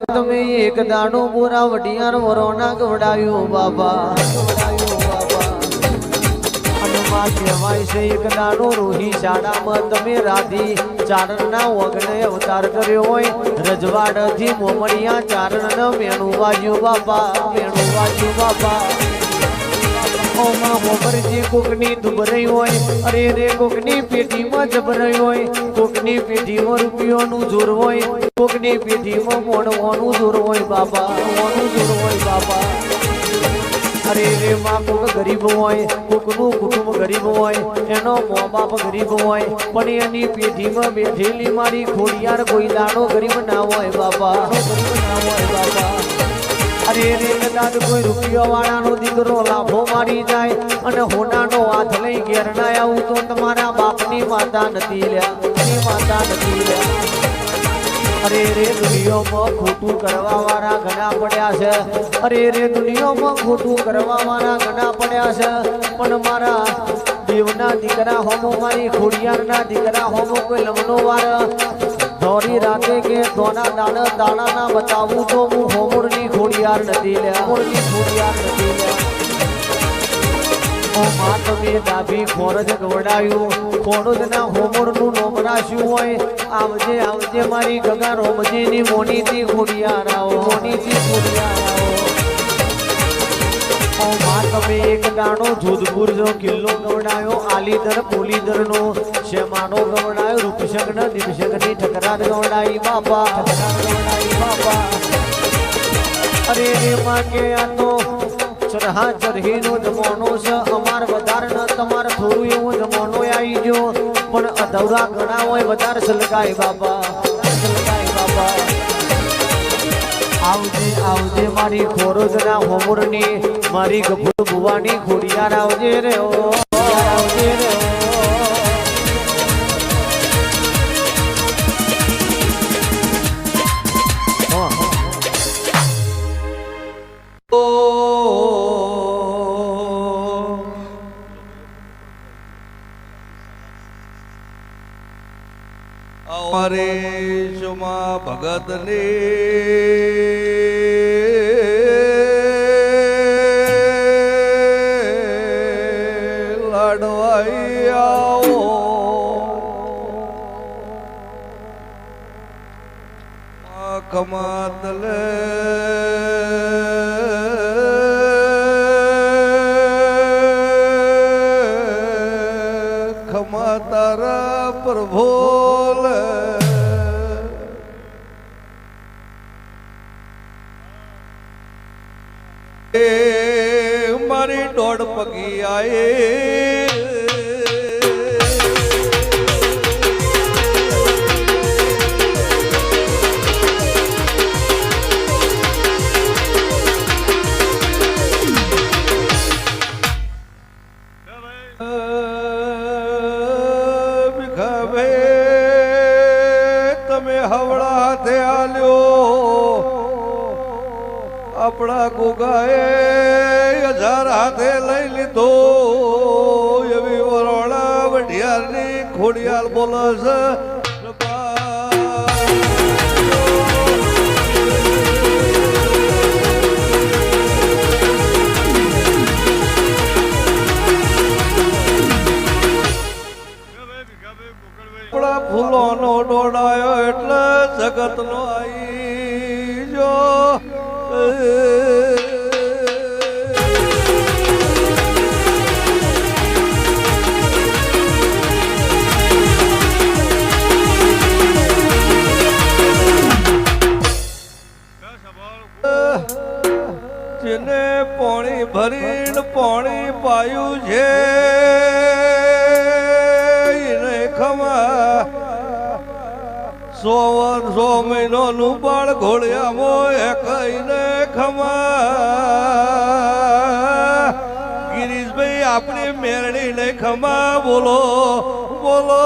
તમે એક દાણો પૂરા વડિયાર વરોના ગવડાયું બાબા. બાબા કહેવાય છે, એક દાણો રોહી શાળામાં તમે રાધી ચારણના વગણે અવતાર કર્યો હોય. રજવાડથી મોમડિયા ચારણ મેણું બાજુ બાપા મેણું બાજુ બાપા ઓમાં હોમરજી કોકની દુબરાઈ હોય, અરે રે કોકની પેઢીમાં જબરાઈ હોય, કોકની પેઢીમાં રૂપિયોનું જોર હોય, કોકની પેઢીમાં મોણવાનું જોર હોય, બાબા મોણું જોર હોય, બાબા. અરે રે માં કોક ગરીબ હોય, કોકનું કુટુંબ ગરીબ હોય, એનો મો બાપ ગરીબ હોય, પણ એની પેઢીમાં બેઠેલી મારી ખોડિયાર કોઈ દાડો ગરીબ ના હોય બાપા ગરીબ ના હોય બાપા અરે કદાચ કોઈ રૂપિયો વાળાનો દીકરો લાભો મારી જાય અને હોનાનો હાથ લઈ આવું તો તમારા બાપની માતા નથી લ્યા. માતા નથી અરે રે દુનિયામાં ખોટું કરવા વાળા ઘણા પડ્યા છે. અરે રે દુનિયામાં ખોટું કરવા વાળા ઘણા પડ્યા છે. પણ મારા દેવના દીકરા હોમો, મારી ખોડિયારના દીકરા હોમો કોઈ લમનો વાર ધોરી રાતે કે ધોના દાણા ના બતાવું તો હું હોમુરની ખોડિયાર નથી લ્યા. હોમુરની ખોડિયાર નથી લ્યા. ઓ માં તમે ડાભી ખોરજ ગવડાયું. ખોડું જ ના હોમુરનું નોમ રાખ્યું હોય. આવજે આવજે મારી ગગા રોમજીની મોનીથી ખોડિયાર આવો મોનીથી ખોડિયાર આવો ઓ માં તમે એક દાણો જોધપુર જો કિલ્લો ગવડાયો. આલીદર પોલીદરનો શેમાનો ગવડાયો. રૂપશંકરની ઠકરાર ગવડાઈ. બાપા, ઠકરાર ગવડાઈ. બાપા. અરે રે માગે આ તો ચરહા ચરહીનો જમાનો છે. અમાર વધારે ન તમાર થોડું એવું જમાનો આવી ગયો. પણ અધવરા ઘણા હોય, વધારે સલગાય બાપા. સલગાય બાપા. આવજે આવજે મારી ખોરોજના હોમુરની, મારી ગભૂર ભુવાની ખોડિયાર આવજે રે આવજે રે અમારે ભગતને લાડવાઈ આવો. કમાતલે ખમા તારા પ્રભોલ મારી દોડ પગી આયે. તમે હવળા હાથે આલ્યો. આપણા ગોગાએ હજાર હાથે લઈ લીધો. એવી વરોણા વઢિયારની ખોડિયાલ બોલે છે ફૂલોનો ડોડાયો એટલે જગતનો જો જેને પાણી ભરીને પાણી પાયું છે એને ખમા સો વર્ષ સો મહિનો નું બાળ ઘોડિયામાં એ કહીને ખમા. ગિરીશભાઈ, આપણી મેરડી ને ખમા, બોલો બોલો